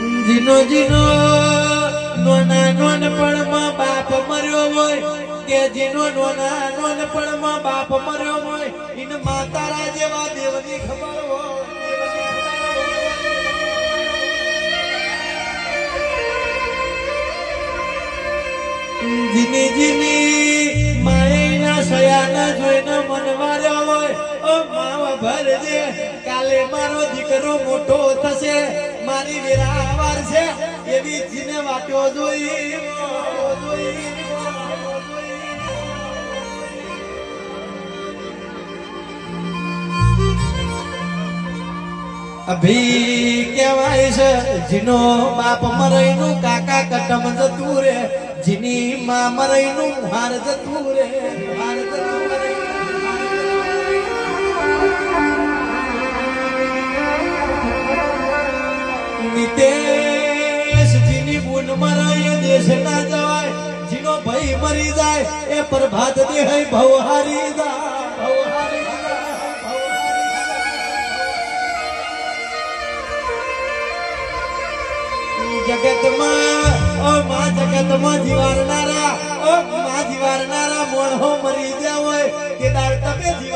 જીનો જીનો, નોના નોનપણમાં બાપ મર્યો હોય. કે જીનો નોના નોનપણમાં બાપ મર્યો હોય. ઇન માતારા જેવા દેવની ખબર હોય. જીની જીની માયના સયાના જોઈને મન માર્યો હોય. ઓ માવા ભરજે, કાલે મારો દીકરો મોટો થશે. મારી વેરાવાર છે, એવી જીને વાટ્યો જોઈ. અભી કહેવાય છે, જીનો બાપ મરઈનું કાકા કટમ જતું રે, જીની માં મરઈનું હાર જતું રે, હાર જતું રે. નિતેશ જીની બુન મરી જાય જાય જાય જાય. માં જીવાડનારા જીવાડનારા મોણો મરી ગયા હોય. કે તમે જીવાડવા